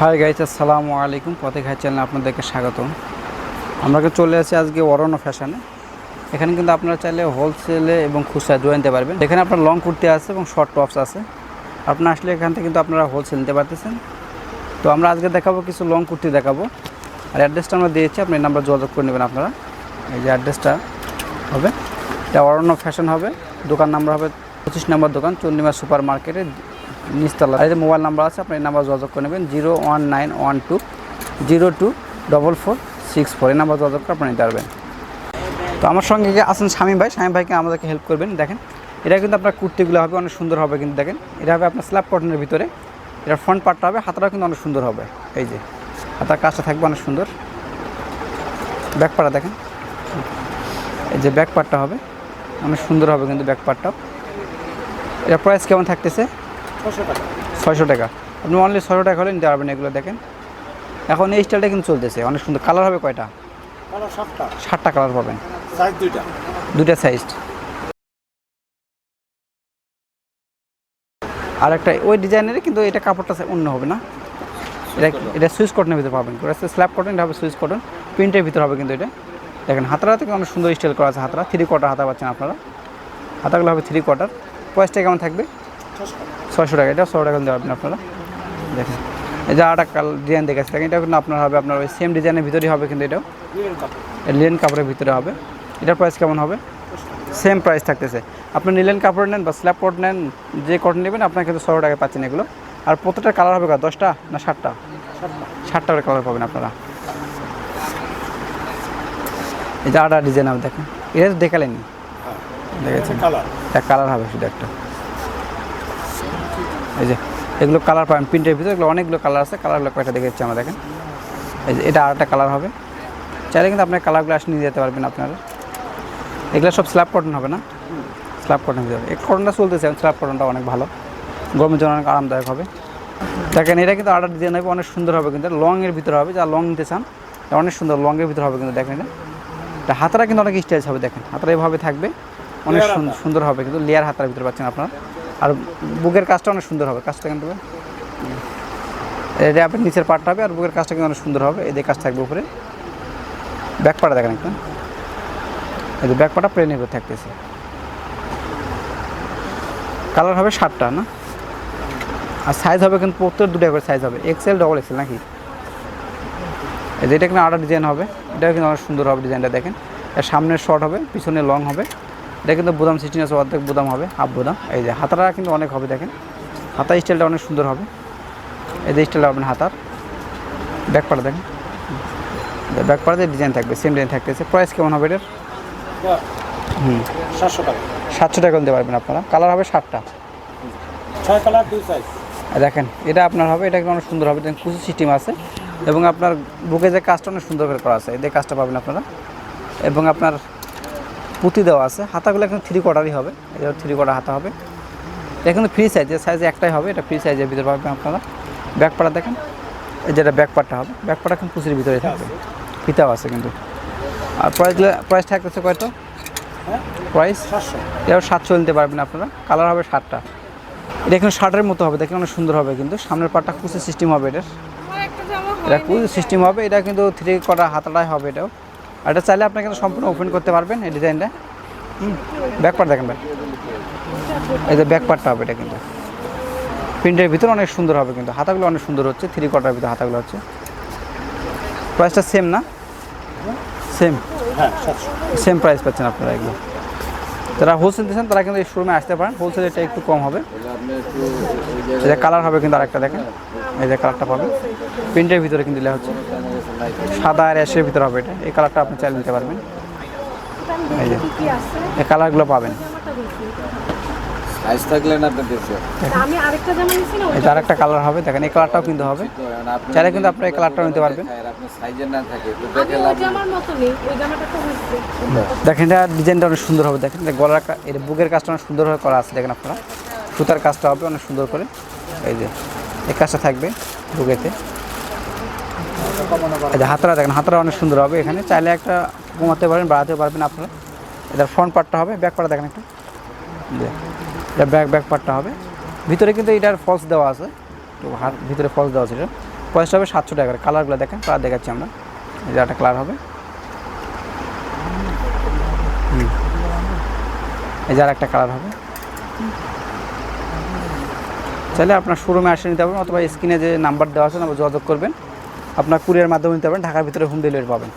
Hi guys আসসালামু আলাইকুম। পথে খাই চ্যানেলে আপনাদেরকে স্বাগত আমরা চলে আসছি আজকে অরণ্য ফ্যাশনে এখানে কিন্তু আপনারা চাইলে হোলসেলে এবং খুচরা জোয়া নিতে পারবেন। এখানে আপনার লং কুর্তি আছে এবং শর্ট টপস আছে। আপনার আসলে এখান থেকে কিন্তু আপনারা হোলসেল নিতে পারতেছেন। তো আমরা আজকে দেখাবো কিছু লং কুর্তি দেখাবো। আর অ্যাড্রেসটা আমরা দিয়েছি আপনি নাম্বার যোগাযোগ করে নেবেন আপনারা। এই যে অ্যাড্রেসটা হবে। এটা অরণ্য ফ্যাশন হবে। দোকান নাম্বার হবে পঁচিশ নম্বর দোকান চন্ডিমা সুপার মার্কেটের নিচতলা যে মোবাইল নাম্বার আছে, আপনি এই নাম্বার যোগাযোগ করে নেবেন, zero one nine one two, zero two double four six four. এই নাম্বার যোগাযোগ করে আপনি নিতে পারবেন। তো আমার সঙ্গে আছেন স্বামী ভাই স্বামী ভাইকে আমাদেরকে হেল্প করবেন। দেখেন, এটা কিন্তু আপনার কুর্তিগুলো হবে, অনেক সুন্দর হবে কিন্তু দেখেন। এটা হবে আপনার স্ল্যাব কটনের ভিতরে। এটা ফ্রন্ট পার্টটা হবে হাতাটাও কিন্তু অনেক সুন্দর হবে। এই যে, হাতার কাজটা থাকবে অনেক সুন্দর। ব্যাক পার্টটা দেখেন। এই যে ব্যাক পার্টটা হবে, অনেক সুন্দর হবে কিন্তু ব্যাক পার্টটাও এটা প্রাইস কেমন থাকতেছে? ছয়শো টাকা। আপনি অনলি ছয়শো টাকা হলে নিতে পারবেন এগুলো দেখেন। এখন এই স্টাইলটা কিন্তু চলতেছে অনেক সুন্দর। কালার হবে কয়টা? সাতটা। ষাটটা কালার পাবেন। সাইজ দুইটা। সাইজ আর একটা ওই ডিজাইনের কিন্তু এটা কাপড়টা অন্য হবে না। এটা এটা সুইচ কটনের ভিতরে পাবেন। ওটা স্ল্যাব কটন এটা হবে সুইচ কটন প্রিন্টের ভিতরে হবে কিন্তু এটা। দেখেন হাতারা থেকে অনেক সুন্দর স্টাইল করা আছে হাতারা। থ্রি কোয়ার্টার হাতা পাচ্ছেন আপনারা। হাতাগুলো হবে থ্রি কোয়ার্টার প্রাইসটা কেমন থাকবে? ছয়শো টাকা এটা ছশো টাকা দিতে পারবেন আপনারা। দেখেন এই যে আরেকটা কাল ডিজাইন দেখেছি দেখেন এটা কিন্তু আপনার হবে আপনার ওই সেম ডিজাইনের ভিতরেই হবে কিন্তু এটাও। লিলেন কাপড়ের ভিতরে হবে। এটার প্রাইস কেমন হবে? সেম প্রাইস থাকতেছে। আপনি নিলেন কাপড় নেন বা স্ল্যাব কোট নেন যে কটন নেবেন আপনার কিন্তু ছশো টাকায় পাচ্ছেন এগুলো। আর প্রত্যেকটা কালার হবে দশটা না ষাটটা ষাটটা করে কালার পাবেন আপনারা। এই যে আটা ডিজাইন হবে দেখেন। এটা তো দেখালেনি দেখেছেন কালার হবে শুধু একটা। এই যে, এগুলো কালার পাবেন প্রিন্টের ভিতরে এগুলো অনেকগুলো কালার আছে কালারগুলো কয়েকটা দেখেছি আমরা দেখেন। এই যে, এটা আরেকটা কালার হবে। চাইলে কিন্তু আপনার কালারগুলো আসে নিয়ে যেতে পারবেন আপনারা। এগুলো সব স্ল্যাব কটন হবে না? স্ল্যাব কটন ভিতরে। এই কটনটা চলতেছে স্ল্যাব কটনটা অনেক ভালো। গরমের জন্য অনেক আরামদায়ক হবে। দেখেন, এটা কিন্তু আর্ডার ডিজাইন হবে অনেক সুন্দর হবে কিন্তু। লংয়ের ভিতরে হবে, যা লং নিতে চান অনেক সুন্দর লংয়ের ভিতরে হবে কিন্তু, দেখেন এটা। এটা হাতারা কিন্তু অনেক স্টাইল হবে, দেখেন। হাতারা এভাবে থাকবে, অনেক সুন্দর হবে কিন্তু লেয়ার হাতার ভিতরে পাচ্ছেন আপনারা। আর বুকের কাজটা অনেক সুন্দর হবে, কাজটা কিন্তু এটা আপনার নিচের পার্টটা হবে আর বুকের কাজটা কিন্তু অনেক সুন্দর হবে এদের কাজ থাকবে উপরে। ব্যাক পাটা দেখেন একদম। এই ব্যাক পাটা প্লেনের উপরে থাকতেছে। কালার হবে সাতটা, না? আর সাইজ হবে কিন্তু প্রত্যেক দুটো করে সাইজ হবে। এক্সেল ডবল এক্সেল নাকি? এই এটা কিন্তু আটা ডিজাইন হবে, এটাও কিন্তু অনেক সুন্দর হবে ডিজাইনটা দেখেন। সামনে শর্ট হবে পিছনে লং হবে। এটা কিন্তু বোদাম সিস্টেম আছে অর্ধেক বোদাম হবে হাফ বোদাম। এই যে হাতাটা কিন্তু অনেক হবে দেখেন। হাতা স্টাইলটা অনেক সুন্দর হবে। এই যে স্টাইলটা হবে হাতার। ব্যাক পাটা দেখেন। ব্যাক পাটাতে ডিজাইন থাকবে সেম ডিজাইন থাকতেছে। প্রাইস কেমন হবে এটার? হুম। সাতশো টাকা। সাতশো টাকা দিতে পারবেন আপনারা। কালার হবে সাতটা। ছয় কালার দুই সাইজ দেখেন এটা আপনার হবে এটা কিন্তু অনেক সুন্দর হবে। দেখেন কুচি সিস্টেম আছে। এবং আপনার বুকে যে কাজটা অনেক সুন্দর করে করা আছে। এই কাজটা পাবেন আপনারা। এবং আপনার পুঁতি দেওয়া আছে। হাতাগুলো এখন থ্রি কোয়ার্টারই হবে। এটা থ্রি কোয়ার্টার হাতা হবে। এটা কিন্তু ফ্রি সাইজ সাইজ একটাই হবে, এটা ফ্রি সাইজের ভিতরে পাবেন আপনারা। ব্যাক পাটা দেখেন। এই যেটা ব্যাক পাটটা হবে। ব্যাক পাটা এখন কুচির ভিতরে থাকবে। ফিতাও আছে কিন্তু। আর প্রাইসগুলো প্রাইস থাকতেছে কয়তো প্রাইস এটাও সাতশো নিতে পারবেন আপনারা। কালার হবে সাতটা এটা এখন শার্টের মতো হবে। দেখেন অনেক সুন্দর হবে কিন্তু। সামনের পাটটা কুচি সিস্টেম হবে এটার। এটা কুচি সিস্টেম হবে। এটা কিন্তু থ্রি করা হাতাটাই হবে এটাও। এটা চাইলে আপনি কিন্তু সম্পূর্ণ ওপেন করতে পারবেন এই ডিজাইনটা হুম ব্যাক পার্ট দেখেন ভাই। এই যে ব্যাক পার্টটা হবে এটা কিন্তু। প্রিন্টের ভিতরে অনেক সুন্দর হবে কিন্তু হাতাগুলো অনেক সুন্দর হচ্ছে থ্রি কোয়ার্টার ভিতরে হাতাগুলো হচ্ছে। প্রাইসটা সেম না? সেম হ্যাঁ সেম প্রাইস পাচ্ছেন আপনারা এগুলো। যারা হোলসেল দিচ্ছেন তারা কিন্তু এই শোরুমে আসতে পারেন। হোলসেল এটা একটু কম হবে। এই যে কালার হবে কিন্তু আরেকটা দেখেন। এই যে কালারটা পাবেন। প্রিন্টের ভিতরে কিন্তু হচ্ছে। সাদা আর অ্যাশের ভিতরে হবে এটা। এই কালারটা আপনি চাইলে নিতে পারবেন। এই যে এই কালারগুলো পাবেন। সাইজ থাকলে না তো দেশে? আমি আরেকটা জামা নিছি না এই আরেকটা কালার হবে। দেখেন এই কালারটাও কিন্তু হবে। চাইলে কিন্তু আপনি এই কালারটাও নিতে পারবেন। আপনার সাইজের না থাকে তো দেখে লাভ নেই। জামার মতো নেই ওই জামাটা তো হচ্ছে দেখেন এটা ডিজাইনটা অনেক সুন্দর হবে। দেখেন এটা গলার এটা বুকের কাজটা অনেক সুন্দরভাবে করা আছে দেখেন আপনারা। সুতার কাজটা হবে অনেক সুন্দর করে। এই যে এই কাজটা থাকবে বুকেতে। হাতরা দেখেন হাতরা অনেক সুন্দর হবে এখানে। চাইলে একটা কমাতে পারেন বাড়াতে পারবেন আপনারা। এটা ফ্রন্ট পার্টটা হবে ব্যাক পার্টটা দেখেন একটু। এটা ব্যাক ব্যাক পার্টটা হবে। ভিতরে কিন্তু এটার ফলস দেওয়া আছে। তো ভিতরে ফলস দেওয়া আছে এটা। পয়সা হবে সাতশো টাকা কালারগুলো দেখেন কালার দেখাচ্ছি আমরা। যে একটা কালার হবে। এই যে আর একটা কালার হবে। চাইলে আপনার শোরুমে আসে নিতে পারবেন, অথবা স্ক্রিনে যে নাম্বার দেওয়া আছে যোগাযোগ করবেন। আপনার কুরিয়ার মাধ্যমে নিতে পারেন ঢাকার ভিতরে হোম ডেলিভারি পাবেন।